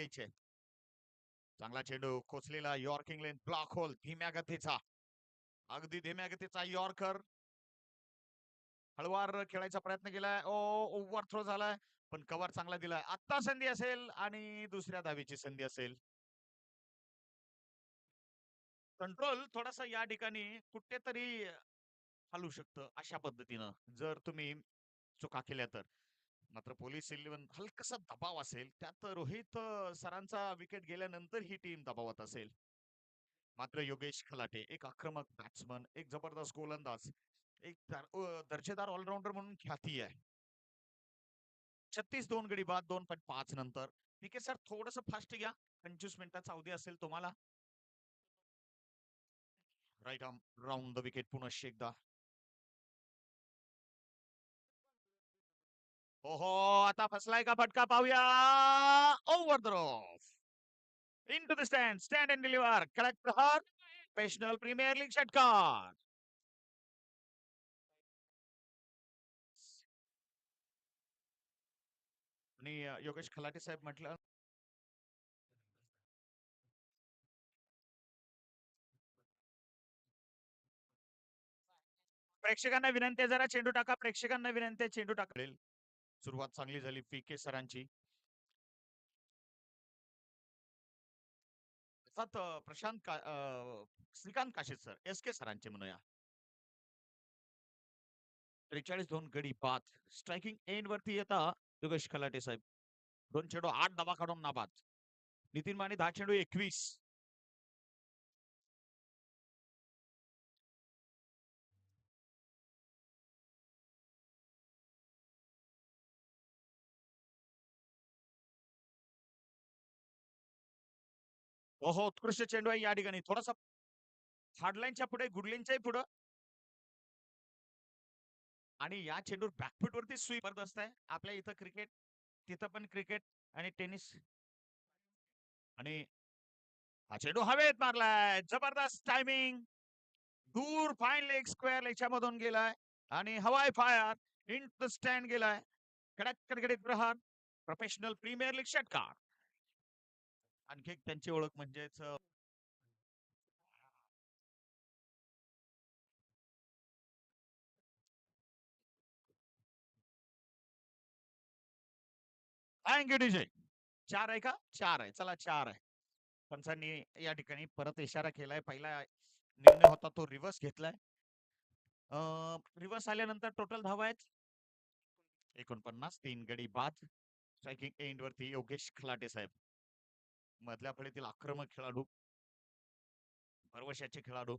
घ्यायचे. चांगला चेंडू कोसलेला यॉर्क इंग्लंड ब्लॉक होल धीम्या गतीचा. अगदी धीम्या गतीचा यॉर्कर. हळवार खेळायचा प्रयत्न केलाय. ओ ओव्हर थ्रो झालाय पण कव्हर चांगला दिलाय. आत्ता संधी असेल आणि दुसऱ्या धावीची संधी असेल. कंट्रोल थोडासा या ठिकाणी कुठेतरी हलू शकतं अशा पद्धतीनं. जर तुम्ही चुका केल्या तर. मात्र पोलीस इलेव्हन हलकसा दबाव असेल त्यात रोहित सरांचा विकेट गेल्यानंतर ही टीम दबावात असेल. मात्र योगेश खलाटे एक आक्रमक बॅट्समन एक जबरदस्त गोलंदाज एक दर्जेदार ऑलराऊंडर म्हणून ख्याती आहे. छत्तीस दोन गडी बाद दोन पॉईंट पाच नंतर. ठीक आहे सर थोडस फास्ट घ्या. पंचवीस मिनिटाचा अवधी असेल तुम्हाला. Right arm round the wicket पुन्हा एकदा. ओहो आता फसलाय का फटका पाहूया? Over the roof into the stand stand and deliver correct Prahar. Professional premier league षटकार. आणि योगेश खलाटे साहेब म्हटलं प्रेक्षकांना विनंती जरा चेंडू टाका प्रेक्षकांना विनंती चेंडू टाकलेल सुरुवात चांगली झाली पी. के. सरांची. अर्थात प्रशांत का Shrikant Kashid sir S. K. सरांचे म्हणूया. त्रेचाळीस दोन गडी बाद. स्ट्रायकिंग एंड वरती येता योगेश खलाटे साहेब. दोन चेंडू आठ धावा काढून नाबाद. नितीन माने दहा चेंडू एकवीस. ओहो उत्कृष्ट चेंडू आहे या ठिकाणी. थोडासा हार्डलाईनच्या पुढे गुडलाईनच्याही पुढं. आणि या चेंडूर बॅकफुट वरती स्वीप जबरदस्त आहे. आपल्या इथं क्रिकेट तिथं पण क्रिकेट आणि टेनिस आणि हा चेंडू हवेत मारलाय. जबरदस्त टायमिंग दूर फाईन लेग स्क्वेअर याच्यामधून गेलाय. आणि हवाय फायर इन द स्टँड गेलाय. कडक कडकडीत प्रहार प्रोफेशनल प्रीमियर लीग षटकार. आणखी एक त्यांची ओळख म्हणजेच अ, थँक्यू डीजे चार आहे का? चार आहे. चला चार आहे. पंचांनी या ठिकाणी परत इशारा केलाय. पहिला निर्णय होता तो रिव्हर्स घेतलाय. रिव्हर्स आल्यानंतर टोटल धावा आहेत? एकोणपन्नास तीन गडी बाद. स्ट्रायकिंग एंड वरती योगेश खलाटे साहेब. मधल्या फळीतील आक्रमक खेळाडू. भरवशाचे खेळाडू.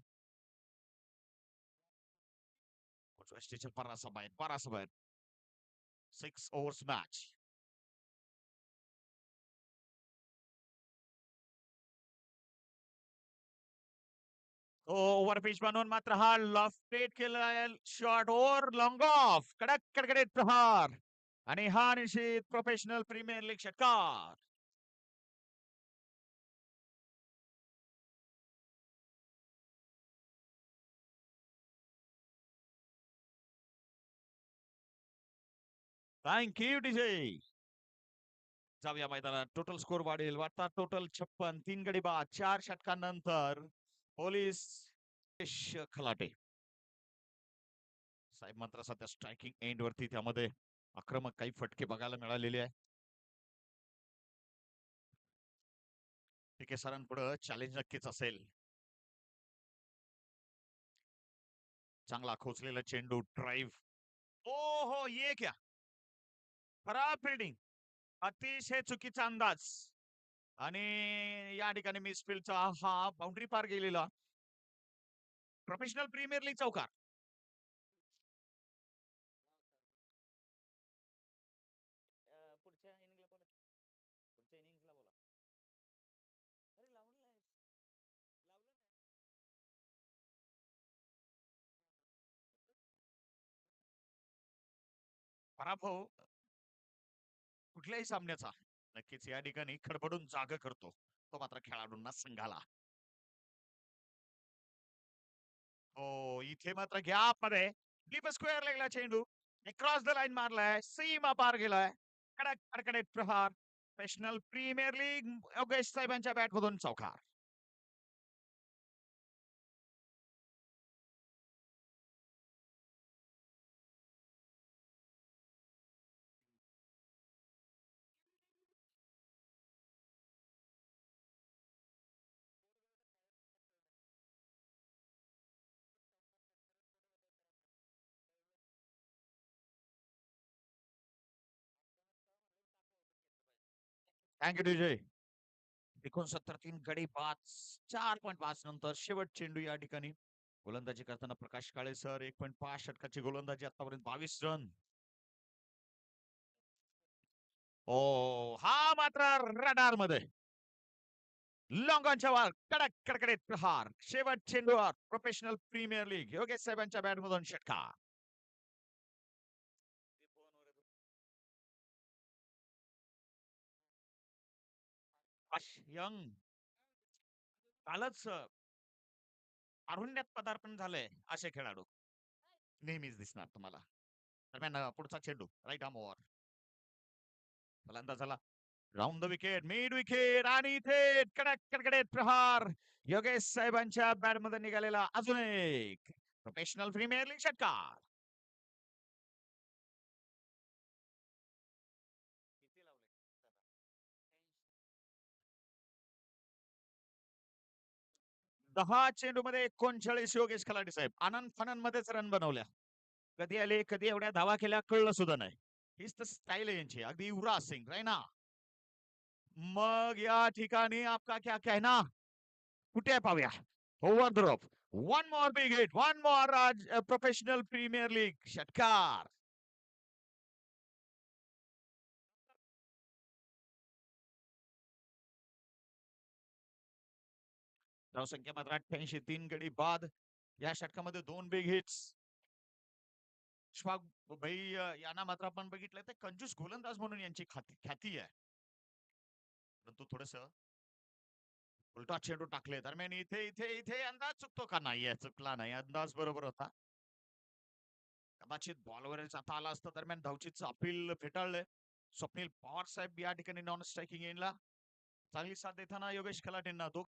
वेस्टीच्या परासा बाहेर परासा बाहेर. Six overs match over pitch बनवून मात्र हा लॉफ्टेड केला शॉर्ट ओव्हर लॉंग ऑफ कडक कडकडीत प्रहार. आणि हा निश्चित प्रोफेशनल प्रीमियर लीग षटकार. थँक यू डीजे जाऊया मैदानात. टोटल स्कोर वाढेल. वाटता टोटल छप्पन. तीन गडी बाद. चार षटकांनंतर पोलीस खलाटे. साहेब मात्र सध्या स्ट्रायकिंग एंड वरती. त्यामध्ये आक्रमक काही फटके बघायला मिळालेले आहे. ठीक आहे सरांपुढं चॅलेंज नक्कीच असेल. चांगला खोचलेला चेंडू ड्राईव्ह ओ हो ये क्या? खराब फिल्डिंग अतिशय चुकीचा अंदाज. आणि या ठिकाणी मिस फील्डचा हा बाउंड्री पार गेलेला प्रोफेशनल प्रीमियर लीग चौकार. पुढच्या कुठल्याही सामन्याचा नक्कीच या ठिकाणी खडबडून जाग करतो तो मात्र खेळाडूंना संघाला. हो इथे मात्र गॅपमध्ये डीप स्क्वेअर लागला चेंडू. क्रॉस द लाईन मारलाय. सीमा पार गेलाय. कडक कडकडीत प्रहार. प्रोफेशनल प्रीमियर लीग योगेश साहेबांच्या बॅट मधून चौकार. थँक्यू डीजे एकोणसत्तर तीन गडी पाच चार पॉईंट पाच नंतर शेवट चेंडू या ठिकाणी गोलंदाजी करताना प्रकाश काळे सर एक पॉईंट पाच षटकाची गोलंदाजी आतापर्यंत बावीस रन. ओ हा मात्र रडारमध्ये. लॉंगॉनच्या वर कडक कडकडीत प्रहार. शेवट चेंडूवर प्रोफेशनल प्रीमियर लीग योगेश साहेबांच्या बॅटमधून षटकार. अश्यंग कालच अरुण्यात पदार्पण झालंय असे खेळाडू. नेहमीच दिसणार तुम्हाला. दरम्यान पुढचा चेंडू राईट आर्म ओव्हर. फलंदाज झाला. Round the wicket mid wicket आणि इथे कडक कडकडेत प्रहार. योगेश साहेबांच्या बॅटमध्ये निघालेला अजून एक. प्रोफेशनल प्रीमियर लीग षटकार. दहा चेंडू मध्ये एकोणचाळीस योगेश खलाटे साहेब. आनंद फनन मध्येच रन बनवल्या. कधी आले कधी एवढ्या धावा केल्या कळलं सुद्धा नाही. हीच तर स्टाईल आहे यांची. अगदी युवराज सिंग राय ना? मग या ठिकाणी आपका क्या कहना? कुठे पाहूया. Over drop one more big hit one more professional premier league षटकार. धावसंख्या मात्र अठ्ठ्याऐंशी तीन गडी बाद. या षटकामध्ये दोन बिग हिट्स श्वाग भाई यांना मात्र आपण बघितलं तर कंजूस गोलंदाज म्हणून यांची ख्याती आहे. परंतु थोडस उलटा चेंडू टाकले दरम्यान इथे इथे इथे अंदाज चुकतो का? नाही चुकला नाही अंदाज बरोबर होता. कदाचित बॉलवर जाता आला असता दरम्यान धावचीच अपील फेटाळलंय. स्वप्नील पवार साहेब या ठिकाणी नॉन स्ट्रायकिंग येईनला चांगली साथ देताना योगेश खलाटेंना दो